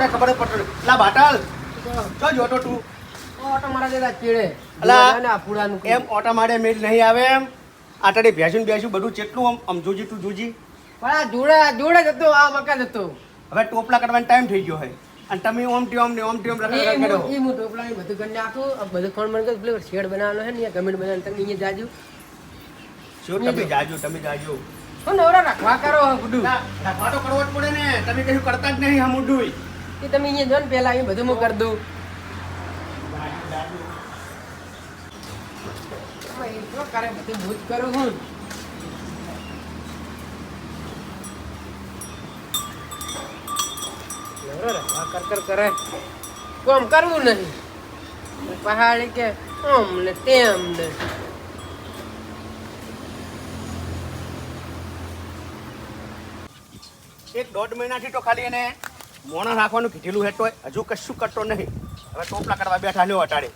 શું ખબર જ પડતો લા બાટલ. જો જોતો તું ઓટો મારા દેતા ચીડે. અલા, એમ ઓટા મારે મેળ નહીં આવે એમ. આટાડી ભેંસું ને બધું ચેટલું આમ આમ જોજી તું જોજી. પણ આ જોડે જોડે જતો આ મકાન જતો હવે ટોપલા કાઢવાનો ટાઈમ થઈ ગયો હે અને તમે ઓમ ટી ઓમ ને ઓમ ટી ઓમ રખડ રખડ કરો. ઈ હું ટોપલાની બધું કરી નાખું. આ બધું કોણ મને કે પેલો શેડ બનાવવાનો છે ને ગમેન્ટ બનાવવાનો તમે અહીંયા જાજો. જો તમે જાજો તમે જાજો. નવરા રાખવા કરો બધું. રાખવા તો કરવો જ પડે ને. તમે કશું કરતા જ નહીં હમ મુંડુય એ તમે અહીંયા જો ને પહેલા અહીં બધું હું કરી દઉં. કરે કોમ કરવું નહીં. પહાડી કે આમ ને તેમ ને. એક દોઢ મહિનાથી તો ખાલી એને મોણા રાખવાનું કીધેલું હેઠો હજુ કશું કરતો નહીં. હવે ટોપલા કરવા બેઠા લ્યો અટાડે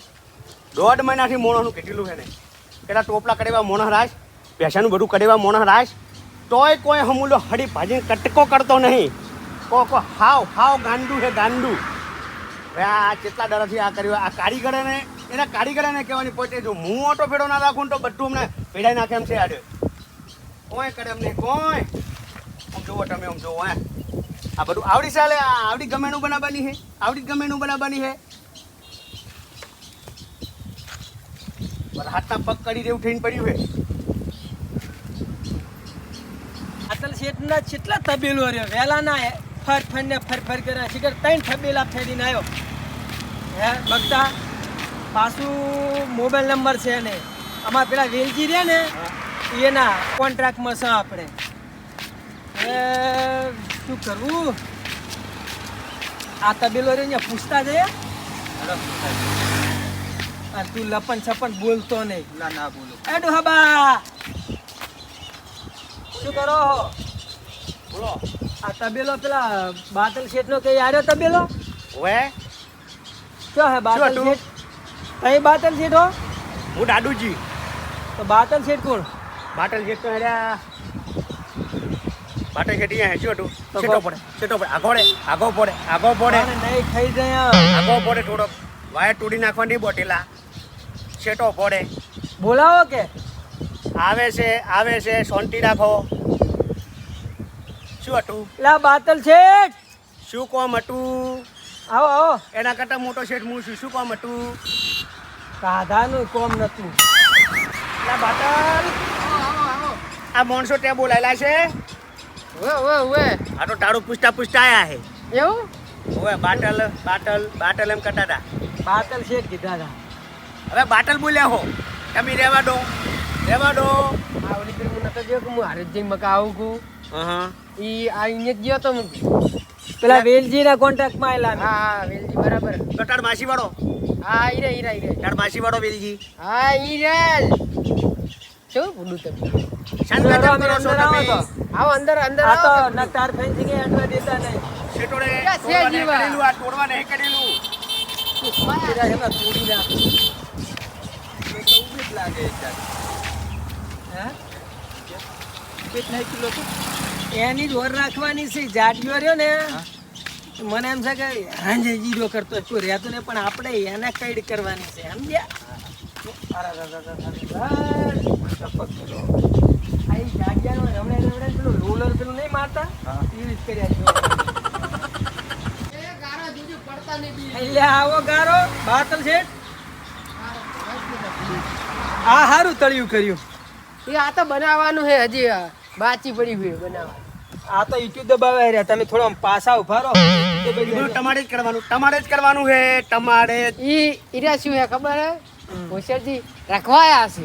દોઢ મહિનાથી મોણાનું કીધેલું છે ને. પેલા ટોપલા કરેવા મોણા રાશ પૈસાનું બધું કરેવા મોણા રાશ તોય કોઈ હમુલો હડી ભાજીને કટકો કરતો નહીં. કો કો હાવ હાવ ગાંડું છે, ગાંડું. હવે આ કેટલા ડરથી આ કર્યું, આ કારીગરે ને, એના કારીગરે ને કહેવાની પોતે જો હું ઓટો ફેડો ના રાખું તો બધું અમને પેડાઈ નાખે એમ છે આડે. કોઈ કરે એમ નહીં, કોઈ. આમ જુઓ તમે, આમ જુઓ, હે. આ બધું આવડી ચાલે આવડી ગમેનું બનાવવાની છે આવડી ગમેનું બનાવવાની છે. હાથના પગ કરી જેવું થઈને પડ્યું છે. અતલ શેઠના કેટલા તબેલો રહ્યો? વેલાના ફર ફર ને ફર ફર કરે શિખર ત્રણ તબેલા ફેરીને આવ્યો. હે બગતા પાછું મોબાઈલ નંબર છે ને અમાર પેલા વેલજી રહ્યા ને એના કોન્ટ્રાક્ટમાં છે આપણે. શું કરવું આ તબેલો રે પૂછતા જઈએ અને તું લપન છપન બોલતો નહીં. ના ના બોલો. એડો હબા શું કરો બોલો. આ તબેલો પેલા બાતલ શેઠ નો કઈ આવ્યો તબેલો? હવે શું હે બાતલ? શેઠ? કઈ બાતલ શેઠ હો? હું દાદુજી. તો બાતલ શેઠ કોણ? બાતલ શેઠ તો હેડ્યા. બાટલ જેટ અહીંયા હેચ્યું હતું તો છેટો પડે છેટો પડે. આગો પડે આગો પડે. આગો પડે નહીં ખાઈ જાય. આગો પડે થોડો વાયર તોડી નાખવાની બોટેલા. છેટો પડે. બોલાવો કે? આવે છે આવે છે શાંતિ રાખો. શું હતું? લા બાતલ શેઠ. શું કોમ હતું? આવો આવો. એના કરતાં મોટો શેઠ હું શું શું કોમ હતું? કાધાનું કોમ નતું લા બાતલ. આ માણસો ત્યાં બોલાયેલા છે? ઓવે ઓવે ઓવે આ તો તારું પૂછતા પૂછતા આયા છે એવું? હવે બાટલ બાટલ બાટલ એમ કરતા હતા. બાટલ છે કીધા હતા. હવે બાટલ બોલ્યા હો. તમે રહેવા દો રહેવા દો. આ ઓલી પેલી હું તો જો કે હું હારે જઈ મકા આવું છું. હા. ઈ આ ઇને ગયો તો હું. પેલા વેલજી ના કોન્ટ્રાક્ટમાં આવેલા હા હા વેલજી બરાબર. તો તાર માસી વાળો? હા ઈ રે ઈ રે ઈ રે. તાર માસી વાળો વેલજી? હા ઈ રે. શું છો અંદર આવો તમે. તો. આવો અંદર અંદર આ તો આવો. ન તાર ફેન્સિંગ અડવા દેતા નહીં. શેઠોડે ક્યાં છે જીવા? આ તોડવા નહીં કરેલું. પેલા એમાં તોડી નાખે. હે? એની જ ઓર રાખવાની છે જાડિયો રહ્યો ને. મને એમ છે કે હાંજે જીરો કરતો જ રહેતો ને પણ આપણે એને કઈડ કરવાની છે સમજ્યા? અરે, આ હારું તળિયું કર્યું એ આ તો બનાવવાનું છે હજી બાચી પડી હોય બનાવવાનું આ તો ઈટુ દબાવ્યા રહ્યા તમે થોડો પાછા ઊભા રહો તમારે જ કરવાનું. તમારે જ કરવાનું હે તમારે. ઈ ઈરા શું હે? ખબર હે હોશિયારજી રાખવાયા છે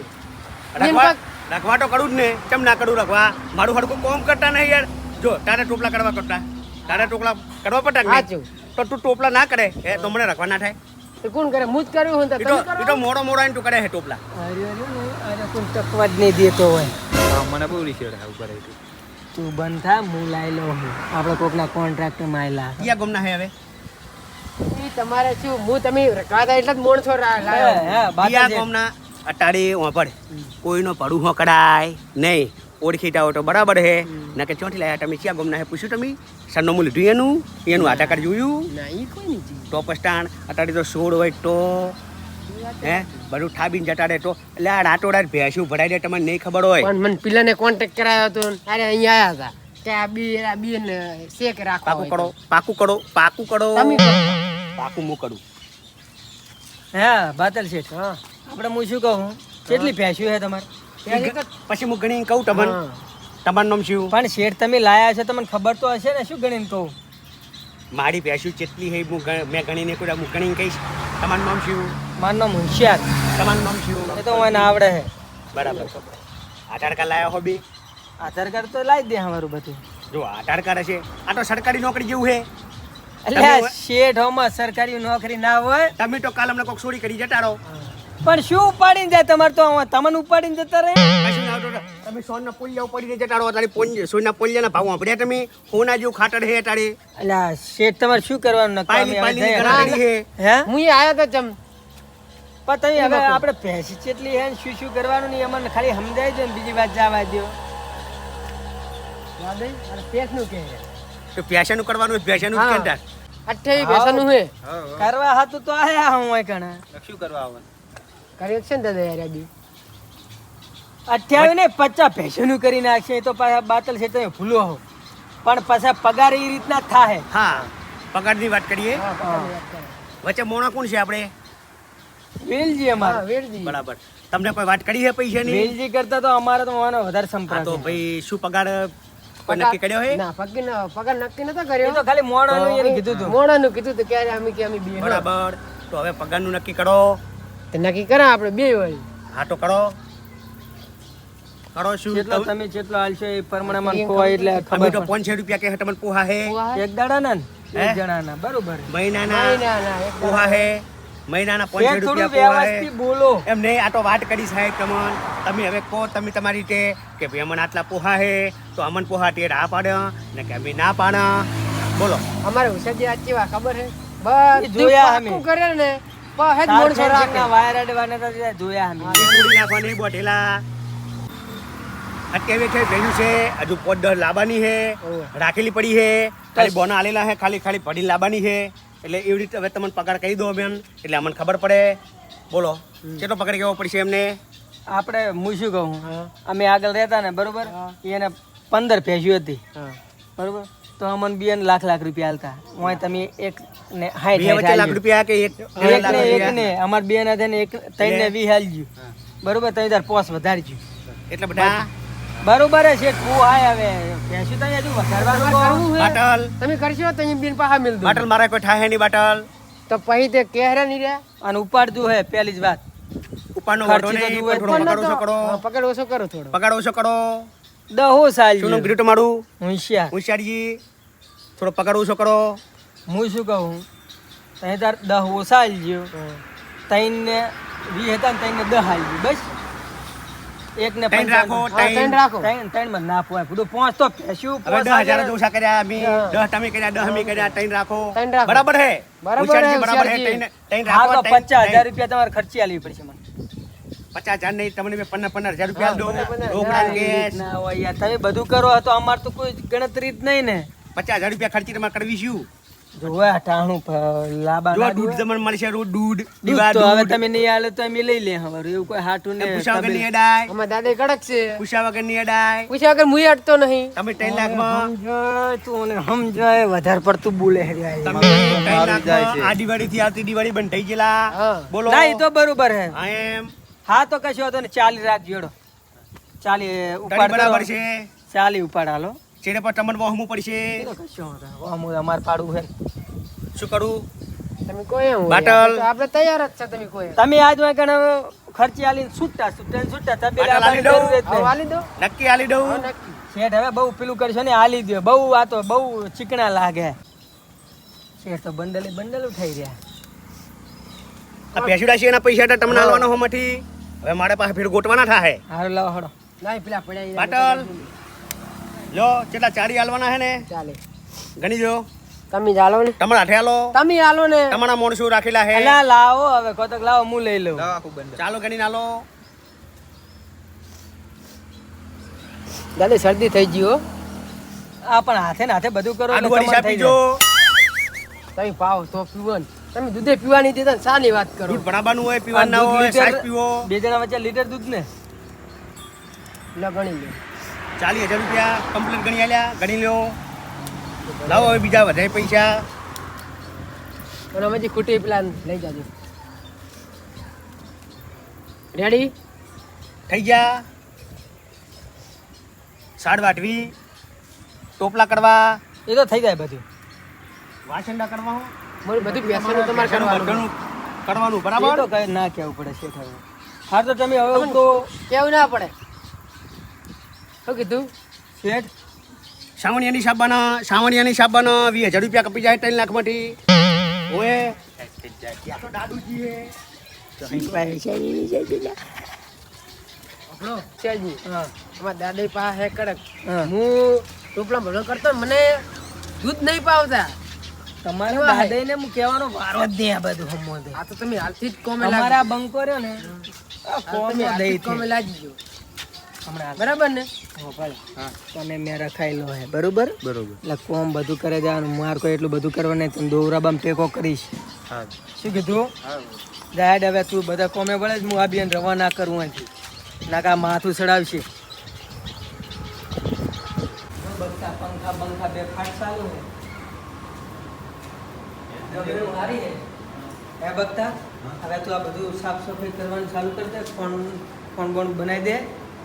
રખવા તો કરું જ ને. કેમ ના કરું રખવા? મારું હડકું કોમ કરતા નહીં યાર. જો તારે ટોપલા કરવા કરતા. તારે ટોપલા કરવા પડતા સાચું. તો તું ટોપલા ના કરે. એ તો મને રખવા ના થાય. તો કોણ કરે? હું જ કર્યું હું તો. તો તમે એ તો મોડો મોડો એમ તું કરે છે ટોપલા. અરે અરે કોણ કોઈ ટકવા જ નહીં દેતો હોય. મને બહુ રીસેડ ઉપર કરે તું બંધ થા હું લાઈ લઉં હું. આપણે કોકના કોન્ટ્રાક્ટ માયલા. ક્યાં ગમના હે હવે? તમારે શું? હું તમે રખવાતા એટલે જ મોણસો રા- લાયો. હે, હે, ક્યાં ગમના? અટાડી વાપર કોઈનો પડું હોકડાય નહીં. ઓળખીતા હોય તો બરાબર હે. ના કે ચોથી લાયા તમે ક્યાં ગમના હે? પૂછ્યું તમે? સરનામું લીધું એનું? એનું આધાર કાર્ડ જોયું. ટોપ સ્ટાન્ડ અટાડી તો સોળ હોય તો. હે? બધું ઠાબીને જટાડે તો. એટલે આ રાતોડા ભેંસું ભરાઈ દે તમને નહીં ખબર હોય. પણ મને પેલાને કોન્ટેક્ટ કરાયો હતો અરે અહીંયા આવ્યા હતા. કે આ બી આ બી શેક રાખો પાકું કરો પાકું કરો પાકું કરો. પાકું કરું હા બાતલ શેઠ હા. આપણે હું શું કહું? કેટલી ભેંસ્યું છે તમારે? પછી હું ગણી કહું હા. તમારું નામ શું? પણ શેઠ તમે લાયા છે તમને ખબર તો હશે ને શું ગણીને કહું? મારી ભેંસ્યું જેટલી હે હું મેં ગણીને કોઈ હું ગણીને કહીશ. તમારું નામ શું? મારું નામ હોશિયાર. તમારું નામ શું? એ તો મને આવડે છે બરાબર. આધાર કાર્ડ લાયા હો બી? આધાર કાર્ડ તો લાવી દે અમારું બધું. જો આધાર કાર્ડ હશે. આ તો સરકારી નોકરી જેવું હે. એટલે શેઠ હોમાં સરકારી નોકરી ના હોય. તમે તો કાલ અમને કોક ચોરી કરી જતા રહો પણ શું ઉપાડીને જાય તમારે તો આમાં? તમને ઉપાડીને જતા રહે? તમે સોનના પોલિયા ઉપાડીને જતા રહો તારી પોન સોનના પોલિયાના ભાવ વાપર્યા તમે? હોના જેવું ખાટડ હે તારે? એટલે શેઠ તમારે શું કરવાનું? નક્કી? પાલી કરી હે. હે? હું એ આયા તો જમ પણ તમે હવે આપણે ભેંસી ચેટલી હે ને શું શું કરવાનું નહીં? અમને ખાલી સમજાય દો ને બીજી વાત જવા દો. અરે પેટનું કે? તો પેશાનું કરવાનું જ હા. કેતા અઠ્યાવીસ હે કરવા હતું તો આયા હું કણે શું કરવા આવવાનું? કર્યો છે ને દાદા યાર બી અઠ્યાવીસ ને પચાસ ભેંસોનું કરી નાખશે તો પાછા બાતલ છે તમે ભૂલો હો. પણ પાછા પગાર એ રીતના થાય હા પગારની વાત કરીએ? વચ્ચે મોણા કોણ છે આપણે? વેલજી અમારા. વેલજી. બરાબર. તમને કોઈ વાત કરી છે પૈસાની? વેલજી કરતા તો અમારે તો મને વધારે સંપર્ક તો ભાઈ શું પગાર નક્કી કર્યો હે? ના પગ પગાર નક્કી નતો કર્યો. તો ખાલી મોણાનું એને કીધું હતું મોણાનું કીધું હતું ક્યારે અમે કે અમે બરાબર. તો હવે પગારનું નક્કી કરો. તો નક્કી કરા આપણે બે વાળી. હા તો કરો. કરો શું? જેટલો તમે જેટલો આલશો એ પરમણામાં ખોવાય એટલે ખબર તો પાંચસો રૂપિયા કે તમને પોહા હે. એક દાડા ના? એક જણા ના બરોબર. મહિનાના? ના ના ના પોહા હે? મહિનાના પાંચસો શેઠ થોડું રૂપિયા પોહા હે? વ્યવસ્થિત બોલો. એમ નહીં આ તો વાત કરી સાહેબ તમન તમે હવે કહો તમે તમારી રીતે કે ભાઈ અમને આટલા પોહા હે તો અમન પોહા તે આ પાડે ને કે અમે ના પાડે. બોલો. અમારે ઉષાજી આ કેવા ખબર હે? બસ જોયા અમે. કરે ને. પણ હેડ તાર રાખે. વાયર અડવાના તો જોયા અમે. પૂરી નાખવાની બોટેલા અત્યારે છે ભેજું છે? હજુ લાવવાની હે રાખેલી પડી હે. ખાલી બોના આલેલા હે ખાલી ખાલી પડી લાવવાની હે. એટલે એવી રીતે હવે તમને પગાર કહી દો બેન એટલે અમને ખબર પડે. બોલો કેટલો પગાર કેવો પડશે એમને? આપણે હું શું કહું? અમે આગળ રહેતા ને બરોબર? એને પંદર ભેંસ્યું હતી. બરોબર? તો અમને બી લાખ લાખ રૂપિયા હાલતા હું તમે એક ને હાઈ બે લાખ રૂપિયા કે એક ને એક ને. અમાર બે ના થઈને એક ત્રણ ને વી હાલજ્યું બરોબર? ત્રણ હજાર પોસ વધારજ્યું. એટલે બધા બરોબર છે કુ આય હવે. ભેંસ્યું તો હજુ વધારવાનું? બાટલ. તમે કરશો તો અહીં બેન પાછા મિલ બાટલ મારા કોઈ થાય નહીં બાટલ. તો પછી તે કહેરા નહીં રે અને ઉપાડતું હે પહેલી જ વાત. ઉપાડનો થોડો પણ પગાર ઓછો કરો પકડ ઓછો કરો થોડો. પગાર ઓછો કરો. દહો સાલ શું નામ કીધું તમારું? હોશિયાર. હોશિયારજી થોડો પકડવું ઓછો કરો? હું શું કહું? તઈ તાર દહ ઓછા હાલજો ત્રણ ને વી હતા ને ત્રણ ને દહ હાલજો બસ. એક ને ટાઈમ રાખો ત્રણ રાખો. ત્રણ ત્રણમાં ના પોય બધું પાંચ તો પેશું હવે દહ હજાર. ઓછા કર્યા અમે દહ તમે કર્યા દહ અમે કર્યા ત્રણ રાખો. ત્રણ રાખો. બરાબર હે? બરાબર હે, બરાબર હે. ત્રણ ત્રણ રાખો તો ત્રણ- પચાસ હજાર ત્રણ. રૂપિયા તમારે ખર્ચી આલવી પડશે મને. પચાસ હજાર નહીં તમને મેં પંદર પંદર હજાર રૂપિયા દો. ના હોય યાર તમે બધું કરો તો અમાર તો કોઈ ગણતરી જ નહીં ને. પચાસ હજાર રૂપિયા ખર્ચી તમારે કરવી શું? જોવે ટાણું લાબા જો દૂધ દૂધ મળશે રોજ દૂધ દીવા તો હવે તમે નહીં આલે તો અમે લઈ લે હવે એવું કોઈ હાટું ને પૂછા વગર તમે- અડાય અમારા દાદા કડક છે. પૂછા વગરની અડાય પૂછ્યા વગર મુઈ અટતો નહીં. તમે ત્રણ લાખમાં સમજાય તું મને સમજાય વધારે પડતું બોલે તમે આ દિવાળી થી આવતી દિવાળી બંધ થઈ ગયેલા. બોલો. ના એ તો બરોબર હે. હા એમ હા તો કશો હતો ને ચાલી રાખ જોડો ચાલી ઉપાડ બરાબર છે. ચાલી ઉપાડ હાલો. છેડે પર તમને વહમું પડશે. કશો વાંધો અમાર પાડું હે શું કરું? તમે કોઈ બાટલ. આપણે તૈયાર જ છે તમે કોઈ તમે આજ ને ખર્ચી આલીને છૂટા છૂટા ને તબે આલી બાટલા આલી દઉં. નક્કી આલી દઉં. નક્કી. શેઠ હવે બહુ પેલું કરશો ને આલી દો બહુ આ તો બહુ ચીકણા લાગે. શેઠ તો બંડલે બંડલ ઉઠાઈ રહ્યા. આ પેસુડા છે એના પૈસા તો તમને આલવાના હોમાંથી. હવે મારે પાસે ભીડ ગોટવાના થાય હારું લાવો હડો લાવી પેલા પડ્યા પાટલ. જો કેટલા ચારી હાલવાના છે ને? ચાલે. ગણી જો તમે જાલો ને. તમારા હાથે આલો તમે આલો ને. તમારા મોણસું રાખેલા હે. અલા લાવો હવે કોતક લાવો હું લઈ લઉં. ચાલો ગણી આલો દાદા શરદી થઈ ગયો આ પણ હાથે ને હાથે બધું કરો ને તમે પાવ તો પીવો ને. તમે દૂધે પીવાની દેતા સાની વાત કરો. દૂધ ભણાબાનું હોય પીવાનું ના હોય સાહેબ પીવો. બે જણા વચ્ચે લીટર દૂધ ને. લો ગણી લો. ચાલીસ હજાર રૂપિયા કમ્પ્લીટ ગણી આલ્યા ગણી લ્યો. લાવો હવે બીજા વધારે પૈસા. અને અમે જે ખૂટી પ્લાન લઈ જાજો. રેડી થઈ ગયા. સાડ વાટવી. ટોપલા કરવા એ તો થઈ જાય બધું. વાસંડા કરવા મારું બધું બેસવાનું તમારે કરવાનું. કરવાનું બરાબર તો કઈ ના કહેવું પડે છે હા તો તમે હવે તો કેવું ના પડે. શું કીધું? શેઠ સાવણિયાની સાબાના સાવણિયાની સાબાના વીસ હજાર રૂપિયા કપી જાય ત્રણ લાખમાંથી ઓએ. ત્યાં તો દાદુજી હે દાદી પાસે હે કડક. હું. ટોપલા ભણો કરતો મને દૂધ નહીં પાવતા. તમારે હે? દાદાને હું કહેવાનો વારો જ નહીં આ બધું હમો દે આ તો તમે હાલથી જ કોમે અમારા બંકો રહ્યો ને કોમ દઈ કોમે લાગી ગયો. હમણાં બરાબર ને? હો. મેં રખાયેલો હે. બરોબર? બરોબર. એટલે કોમ બધું કરે જવાનું. માર કોઈ એટલું બધું કરવા નહીં તું દોરાબામ ટેકો કરીશ. શું કીધું? જાહેર હવે તું બધા કોમે વળે જ હું આ બેન રવા ના કરું અહીંથી. નાકા માથું ચડાવશે. પંખા પંખા પંખા બે ફાટ ચાલુ હે. જમીન હારી એ બગતા હવે તું આ બધું સાફ સફાઈ કરવાનું ચાલુ કરી દે ફોન ફોન બોન બનાવી દે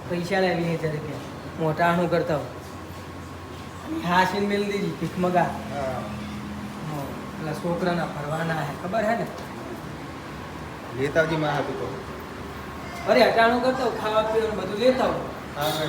પૈસા લે વીસ હજાર રૂપિયા મોટા આણું કરતા હો હા સીન મેલ દીધી ભીખ મગા. પેલા છોકરાના ફરવાના હે ખબર હે ને? લેતાવજી માં હતું તો. અરે અટાણું કરતા ખાવા પીવાનું બધું લેતા હા.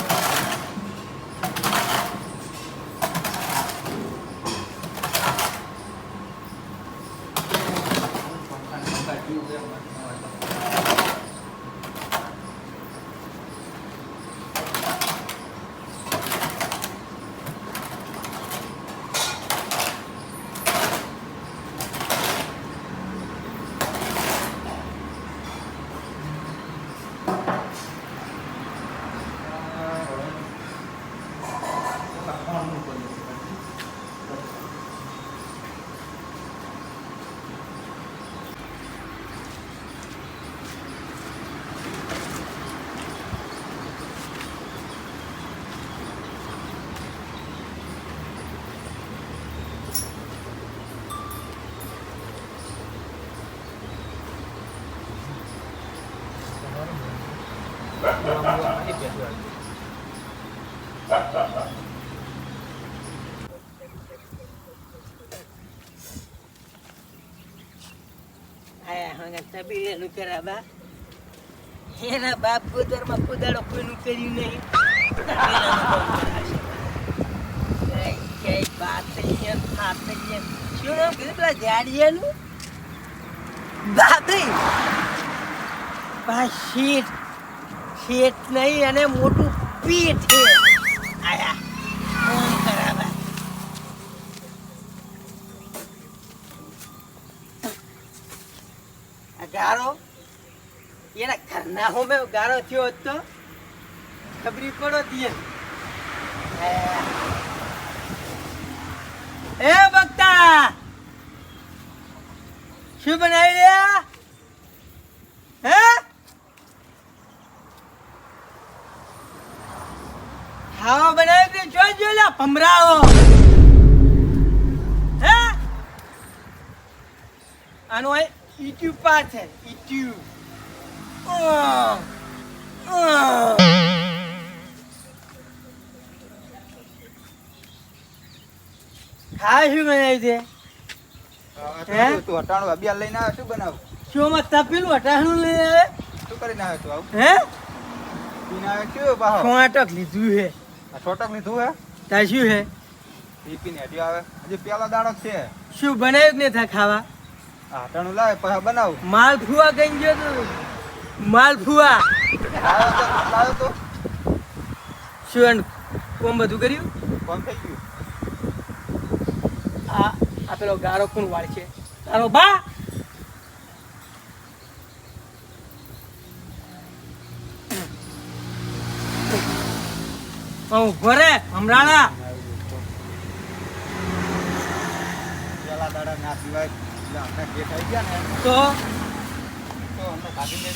બાતૈયન ફાતૈયન. શું નામ કીધું પેલા જાડિયાનું? બાપરી. પા નહીં શેઠ નહીં અને મોટું પીઠ આયા કોણ કરાબા આ ગારો એના ઘરના હોમે ગારો થયો હોત. ખબરી પડો દિયે એ બક્તા શું બનાવી રહ્યા? હે? ખાવા બનાવી દે જોઈ જો, લા, ભમરાઓ. હે? આનો આ ઈટ્યુ પાછળ ઈટ્યુ. શું અભિયાન લઈને આવે શું કરીને આવે તું લીધું હે છોટક લીધું હે હે પી પીને હટ્યો આવે હજી પેલો દાડો છે શું બનાવ્યું જ નહીં થા ખાવા આ હટાણું લાવે પછી બનાવું. માલફુઆ કઈ ગયો તું માલફુઆ લાવ્યો તો શું કોમ બધું કર્યું? કોમ થઈ ગયું. આ આ પેલો ગારો કોણ વાળ છે? તારો બા. ઊભો રે હમણાણા પેલા દાડા ના પીવાય તો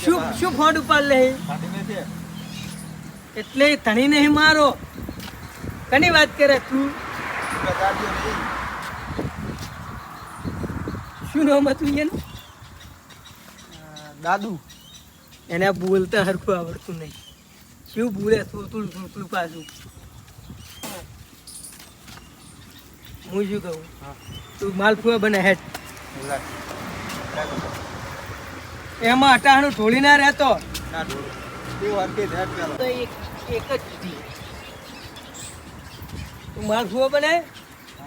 શું શું ફોડ ઉપર લે? એટલે ધણી નહીં મારો. કની વાત કરે તું. શું નામ હતું એનું? દાદુ. એને બોલતા હરખું આવડતું નહીં. શું બોલે સુલતુલ સુલતુલ પાછું? હું શું કહું? તું માલપુઆ બને હેઠ. એમાં અટાણું ઢોળી ના રહેતો. એક એક જ તું માલપુઆ બને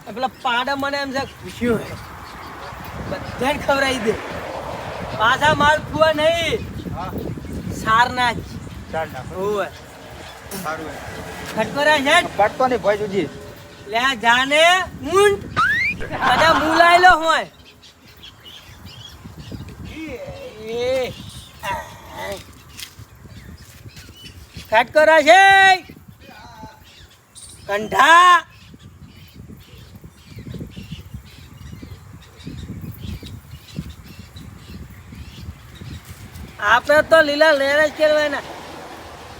આ પેલા પાડા મને એમ છે ખુશીઓ હે બધાને ખવડાવી દે. પાછા માલપુઆ નહીં. હા. સારના જ ચાલ નાખો. હોવે. સારું હે. ખટકોરા પાડતો નહીં ભાઈ જોજી લે જાને ઊંટ. બધા મૂલાયેલો હોય. એ, આ. છે કંઠા આપણે તો લીલા લહેર જ કરવાના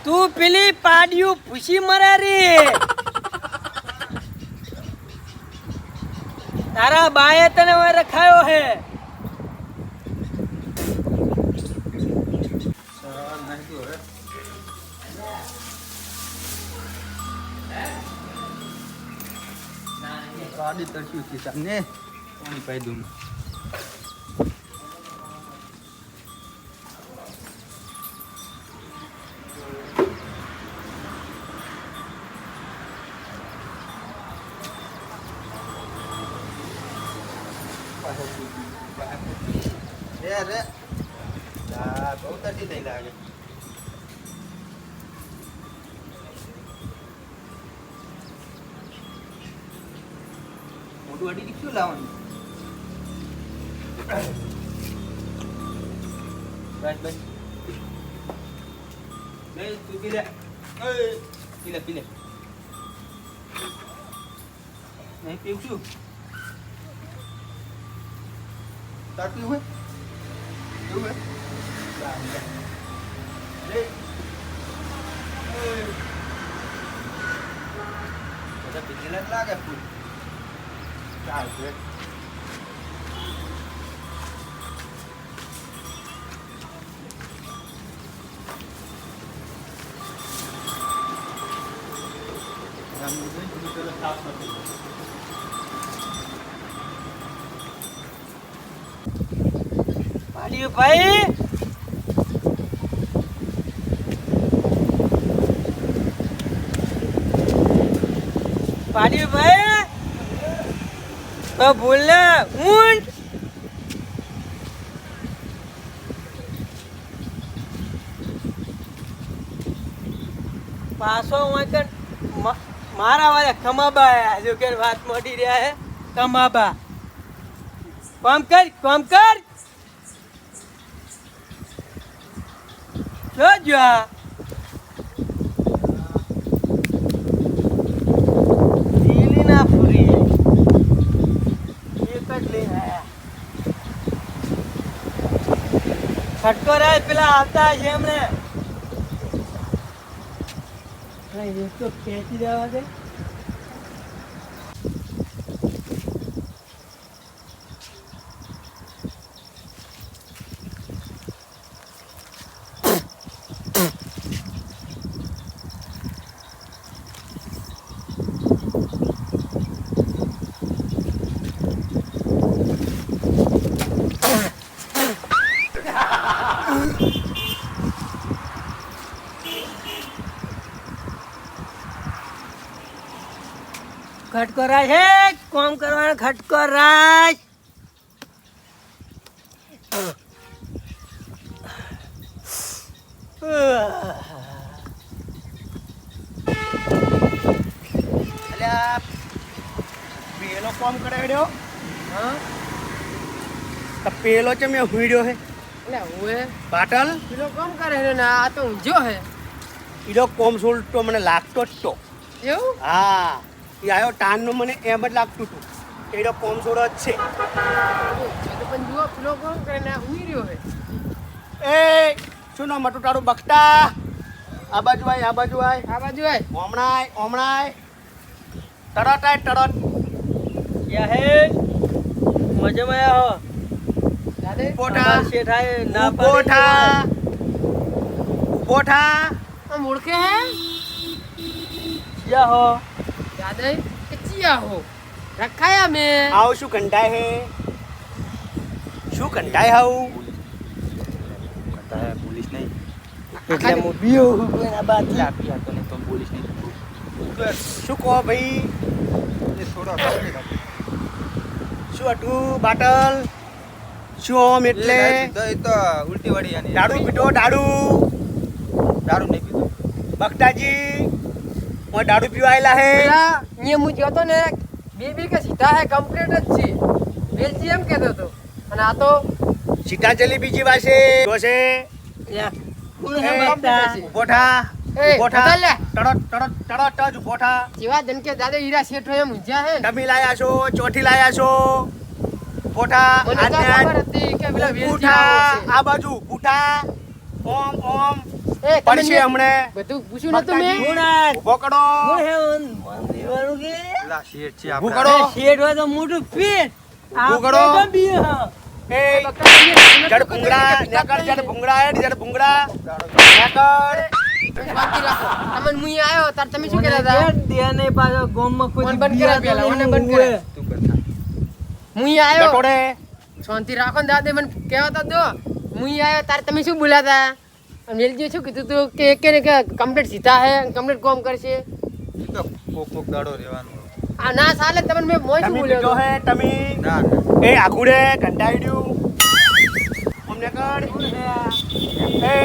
તું પેલી પાડ્યું ભૂસી મરે રે. તારા બાએ તને રખાયો હે. ગાડી તરસ્યું છે. તમને પાણી પાઈ બધા પીધેલા જ લાગે ફૂલ ચાલ છે પાડ્યું ભાઈ. પાડ્યું ભાઈ તો ભૂલ ને ઊંટ પાછો વાંચન મારા વાળા કમાબા આયા જો કે વાત મોટી રહ્યા હે કમાબા કોમ કર, કામ કર. જો જો આ. લીલી ના ફૂરી એક જ લઈને આયા ખટકો રાય પેલા આવતા છે એમને. તો ખેંચી દેવા દે. ખટકો રાજ હે કોમ કરવાનો ખટકો રાજ પેલો કોમ કરાવ્યો? હા? તો પેલો છે મેં હુંડ્યો હે? એટલે હું એ પાટલ? પેલો કોમ કરે ને આ તો ઊંઝો હે. ઈડો કોમ તો મને લાગતો જ તો. એવું? હા. એ આવ્યો ટાનનું મને એમ જ લાગતું હતું કે ઈડો કોમ જ છે. પણ જુઓ પેલો કોમ કરીને રહ્યો હે એ શું નામ હતું તારું? બખતા. આ બાજુ આય આ બાજુ આય. આ બાજુ આય. ઓમણાય ઓમણાય તરત આય તરત. ક્યાં હે. મજામાં આયા હો. પોઠા શેઠાએ ના પોઠા પોઠા ઓળખે હે? યા હો. દાદા કે ચિયા હો રખાયા મે આવ શું કંટાય હે શું કંટાય હાઉ હે પોલીસ નહીં એટલે હું બીઓ હું કોઈના બાદ લાગી હતો ને તો પોલીસ નહીં શું કહો ભાઈ એ થોડો. શું હતું બાટલ શું ઓમ એટલે એ તો ઉલટી વળી આની. દાડુ પીટો દાડુ દારૂ નહીં પીધો બખતાજી હું દાડુ પીવા આયેલા હે? પેલા અહીંયા હું જોતો ને બે બે કે સીધા હે કમ્પ્લીટ જ છે. બેલજી એમ કહેતો તો અને આ તો સીતા ચલી બીજી વાસે જોશે થા ઊભા લે. તરત તરત તરત જ બોઠા જેવા જન કે દાદા હીરા શેઠો એમ ઊંઝા હે. ડમી તમે લાયા છો ચોથી લાયા છો. બોઠા તો આ બાજુ ઉઠા ઓમ ઓમ પડશે મેં હમણે. બધું પૂછ્યું નતું મેં? કરો. કે શેઠ છે. શેઠ હોય તો મોટું પેટ કરો. એ જડ ભૂંગળા જડ ભૂંગળા જડ ભૂંગળા. નેકર. તમને આવ્યો તાર તમે શું કહેતા હતા? શેઠ દે નહીં પાછો ગામમાં કોઈ બંધ પેલા, તો બંધ નહીં તું. હું અહીંયા આવ્યો. જટોડે શાંતિ રાખો ને દાદા મને કહેવા તો દો. અહીંયા આવ્યો તાર તમે શું બોલાતા વેલજીએ શું કીધું તું કે કે ને કે કમ્પ્લીટ સીધા હે કમ્પ્લીટ કોમ કરશે. તો કોક કોક દાડો રહેવાનો. આ ના સાલે તમને મેં મોય શું તમે બોલ્યો બીજો હે તમે ના ના. એ આખુડે કંટાળ્યું અમને કર. એ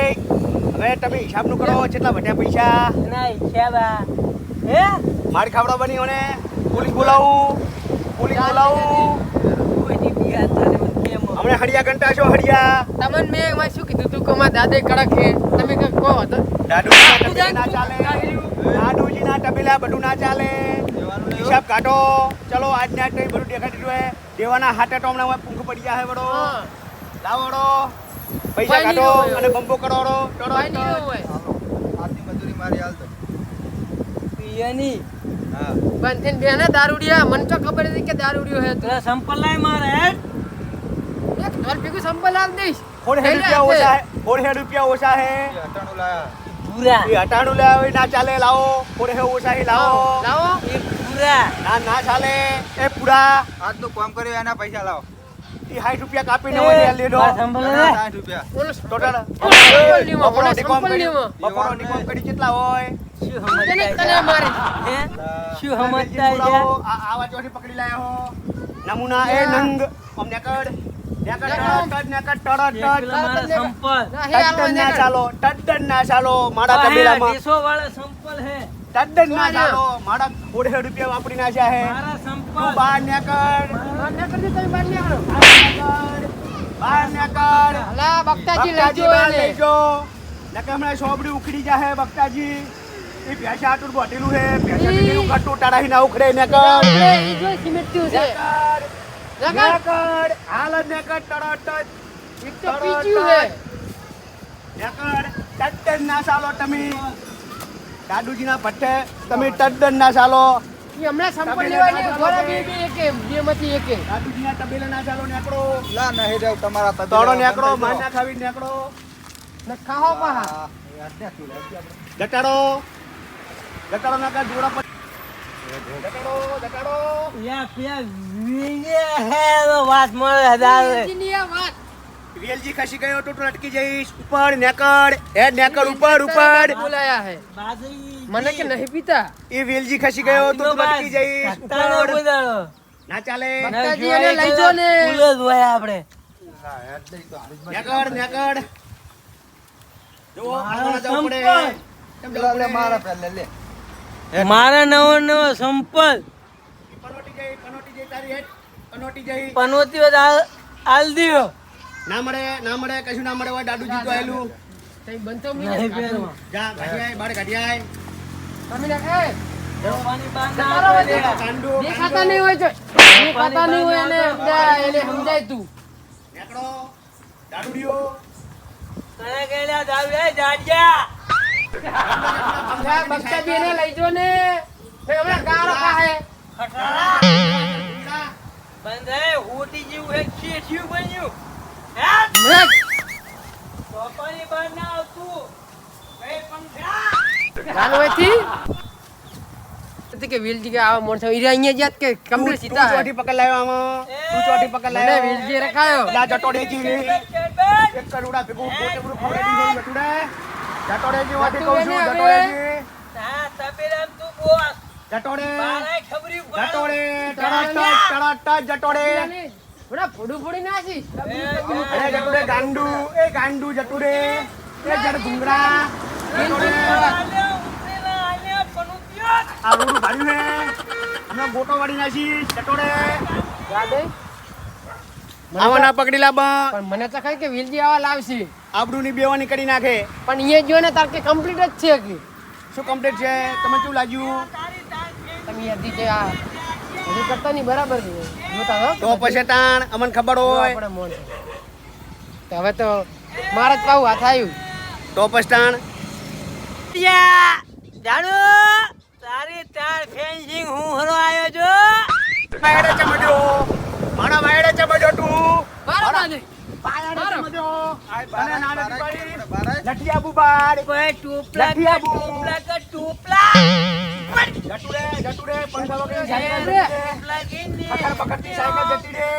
હવે તમે હિસાબનું કરો કેટલા વધ્યા પૈસા. ના ખેબા. હે? મારી ખાવડા બની ઓને. પોલીસ બોલાવું. પોલીસ બોલાવું કોઈની બીયા તારે મને કેમ હો? હમણે હડિયા ઘંટા છો હડિયા તમને મેં એમાં શું કીધું તું કે મારા દાદા કડક હે તમે કઈ કહો હતો તબેલે ના ચાલે. દાદુજીના તબેલા બધું ના ચાલે. હિસાબ કાઢો. ચલો આજ ને નહીં બધું દેખાડી હે. દેવાના હાટે તો હમણાં પૂંખ પડી જાય હે બડો લાવડો લાવો પૈસા કાઢો અને બંબો કરો વડો. ચડો આટલી મજૂરી મારી હાલ તો. પિયાની. હા. બંધ બેના દારૂડિયા. મને તો ખબર હતી કે દારૂડિયો હે તો. પેલા સંપલ લાય મારે. ઢોલ ભેગું સંપલ આલ દઈશ ફોર હેડ રૂપિયા ઓછા હે ફોર હેડ રૂપિયા ઓછા હે. અટાણું લાયા. પૂરા. એ હટાણું લાવે ના ચાલે લાવો. ફોર હેડ ઓછા હે લાવો. લાવો. એ પૂરા. ના ના ચાલે. એ પૂરા. આજ તો કામ કર્યો એના પૈસા લાવો. સાઠ રૂપિયા કાપીને મને લેડો સંભળ. સાઠ રૂપિયા. ઓલો ટોટલ બપોરો મને ડિકોમ કરી. બપોરો ડિકોમ કરી કેટલા હોય? શું તને સમજતા તને છે? મારી હે? શું સમજતા છે? આ આવા ચોથી પકડી લાયા હો. નમૂના એ નંગ. અમને નેકડ ના, ના ના ના સોબડી ઉખડી જાહે બક્તાજી એ ભેંસા આટલું બોટેલું હે. ભેંસા ટાળાही ના ઉખડે નેકડ એ, જો સિમેન્ટનું છે. નેકડ નકર નેકડ હાલ નેકડ તરત એક તો પીચ્યું છે. નેકડ તદ્દન ના ચાલો તમે દાદુજીના પટ્ટે તમે તદ્દન ના ચાલો હમણાં સંપલ ચાલો ઘોડા બે. બે બે એકે, એકે. દાદુજીના તબેલે ના ચાલો નેકડો લા નહીં જાવ તમારા તબેલા તોડો નેકડો ના ખાવી નેકડો ને ખાઓ પાહા. હા, એ અડધા કિલો, અડધા કિલો. જટાડો જટાડો ના કા જોડા વાત મળે હજારે. વેલજી ખસી ગયો તો અટકી જઈશ ઉપર નેકડ એ નેકડ ઉપર ઉપર બોલાયા હે મને કે નહીં પીતા એ વેલજી ખસી ગયો તો અટકી જઈશ ઉપર ના ચાલે બક્તાજી એને લઈ જો ને. ફૂલ જ આપણે હા, નેકડ નેકડ જો? મારા પહેલા લે મારા નવો નવો સંપલ. પનોતી હાલ ના મળે ના મળે કશું ના મળે હોય દાદુજી તો આયેલું. તઈ બંધો મી જા કાઢી બાર કાઢી આય તમે ને એ જમવાની બહાર ના તમારો હોય પડે. તો કાંડો દેખાતા નહીં હોય દેખાતા નહીં હોય એને સમજાય એને સમજાય તું. તને દાવ એ જાડિયા. આ બચ્ચા લઈ જો ને. હમણાં ગારો ખાહે બંધાય હોટી જેવું એક શેઠિયું બન્યું. હે? ચોપાની બહાર ના આવતું. એ પંખા. ગાલો કે વિલજી કે આવા મોણસો ઈરા અહીંયા જાત કે તું સીતા હે. પકડ લાવ્યો આમાં. તું ચોથી પકડ લાવ્યો વિલજી રખાયો. લા જટોડે જી. એક કરોડા ભેગું પોતે બધું ખવડાવી દીધું જટુડે જટોડે કહું છું તું બારાય ખબરી. જટોડે જટોડે બડા ફોડું ફોડી નાખી. અરે જટુડે ગાંડુ. એ ગાંડુ જટુડે એ જડ ઘુંગરા જટોડે. આ રૂડું ભાડ્યું હે અમે ગોટો વાળી નાખી જટોડે ગાડે આવા ના પકડી લાબા પણ મને તો કઈ કે વીલજી આવા લાવશે. આબરૂ ની બેવાની કરી નાખે. પણ એ જો ને તાર કે કમ્પ્લીટ જ છે કે શું કમ્પ્લીટ છે? તમને શું લાગ્યું? તમે હજી છે આ હજી કરતા નહીં બરાબર છે. જોતા તો પછી તાણ અમને ખબર હોય. તો હવે તો મારા જ પાવું હાથ આવ્યું તો પછી તાણ? જાણો, તારી તાર ફેન્સિંગ હું હરો આવ્યો છું વાયડે ચમડ્યો મારા વાયડે ચમડ્યો તું બરાબર છે. વાયડે મારો. ચમડ્યો અને નાના દીકરી બારાય આબુ બાર. કોઈ ટોપલા કે આબુ. બુ. કે ટોપલા. જટુડે જટુડે પંખા વગર સાયકલ રે. ટોપલા પકડ પકડતી સાયકલ જટી રે.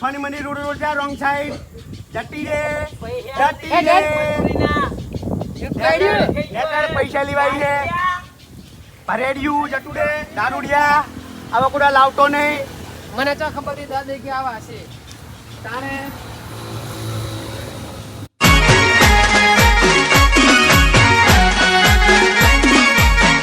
સોની મની રોડ રોડ જા રોંગ સાઈડ. જટી રે. જટી રે. પૈસા લેવાય નેતાર પૈસા લેવાઈ છે. ભરેડિયું જટુડે દારૂડિયા. આવા કુડા લાવતો નહીં. મને તો ખબર હતી દાદા કે આવા છે. તારે